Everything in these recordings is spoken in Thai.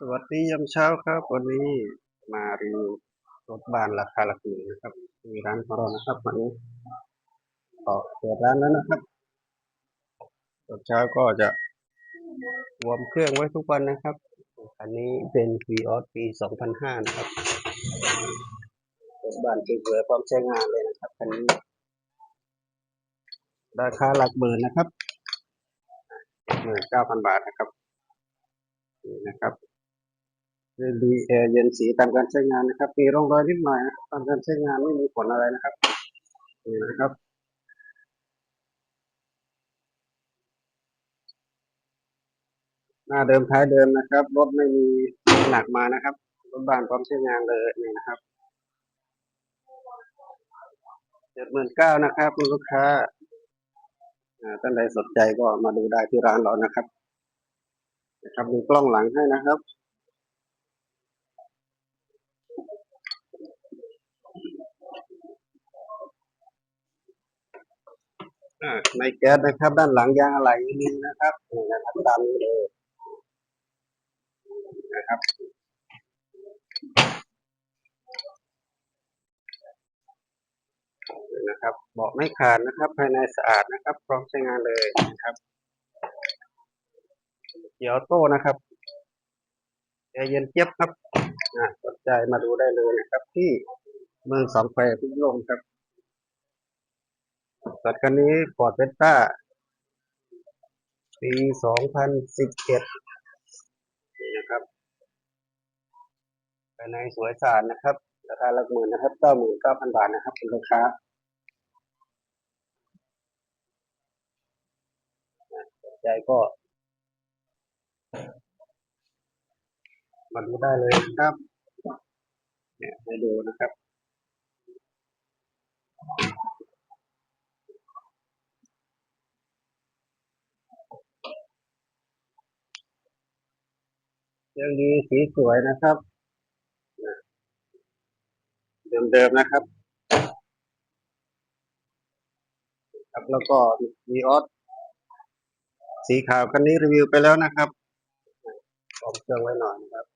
สวัสดียามเช้าครับ วันนี้มารีวิวรถบานราคาหลักหมื่นนะครับมีร้านของเรานะครับวันนี้ก็เปิดร้านแล้วนะครับตอนเช้าก็จะวอร์มเครื่องไว้ทุกวันนะครับอันนี้เป็น v ีออสปี2005 นะครับรถบานสวยพร้อมใช้งานเลยนะครับคันนี้ ราคาหลักหมื่นนะครับหมื่นเก้าพันบาทนะครับนี่นะครับ ดีแอร์เย็นสีตามการใช้งานนะครับ มีร่องรอยนิดหน่อยนะตามการใช้งานไม่มีผลอะไรนะครับนี่นะครับหน้าเดิมท้ายเดิมนะครับรถไม่มีหนักมานะครับรถบานพร้อมใช้งานเลยนี่นะครับเจ็ดหมื่นเก้านะครับคุณลูกค้าอ่าท่านใดสนใจก็มาดูได้ที่ร้านเรานะครับนะครับมีกล้องหลังให้นะครับ ในแก๊สนะครับ ด้านหลังยางอะไหล่มีนะครับนี่นะครับตามนี้เลยนะครับนะครับเบาะไม่ขาดนะครับ ภายในสะอาดนะครับ พร้อมใช้งานเลยนะครับเกียวโต้นะครับแอร์เย็นเจี๊ยบครับอ่าสนใจมาดูได้เลยนะครับ ที่เมืองสองแควพิโลกครับ สัตว์คันนี้ฟอร์ดเวสต้าปี2011นี่นะครับภายในสวยสะอาดนะครับ ราคาหลักหมื่นนะครับ99,000บาทนะครับคุณลูกค้าสนใจก็มาดูได้เลยนะครับ เนี่ยให้ดูนะครับ ยังดีสีสวยนะครับเดิมๆนะครับครับแล้วก็มีออสสีขาวคันนี้รีวิวไปแล้วนะครับพร้อมเครื่องไว้หน่อยนะครับ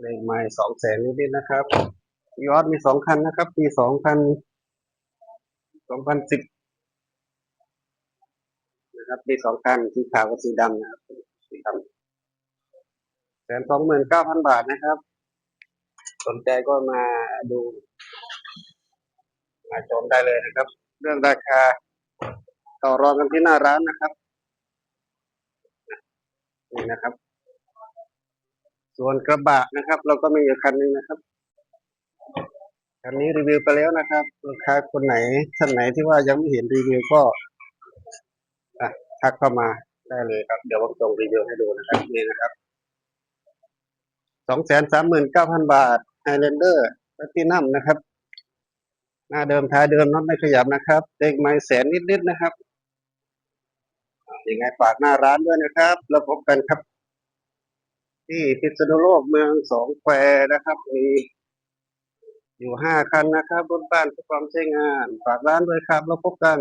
เลขไม่สองแสนนิดๆนะครับมีออสมีสองคันนะครับปีสองพันสองพันสิบ นะครับปีสองคันสีขาวกับสีดำนะครับสีดำแสนสองหมื่นเก้าพันบาทนะครับ สนใจก็มาดูมาชมได้เลยนะครับ เรื่องราคาต่อรองกันที่หน้าร้านนะครับนี่นะครับ ส่วนกระบะนะครับ เราก็มีอยู่คันหนึงนะครับคันนี้รีวิวไปแล้วนะครับลูกค้าคนไหนท่านไหนที่ว่ายังไม่เห็นรีวิวก็ ทักเข้ามาได้เลยครับ เดี๋ยวผมส่งรีวิวให้ดูนะครับนี่นะครับสองแสนสามหมื่นเก้าพันบาทไฮแลนเดอร์แพลตินัมนะครับ หน้าเดิมท้ายเดิมน็อตไม่ขยับนะครับเลขไม้แสนนิดๆนะครับยังไงฝากหน้าร้านด้วยนะครับ แล้วพบกันครับ ที่พิษณุโลกเมืองสองแควนะครับ มีอยู่ห้าคันนะครับรถบ้านทดลองใช้งาน ฝากร้านด้วยครับ แล้วพบกัน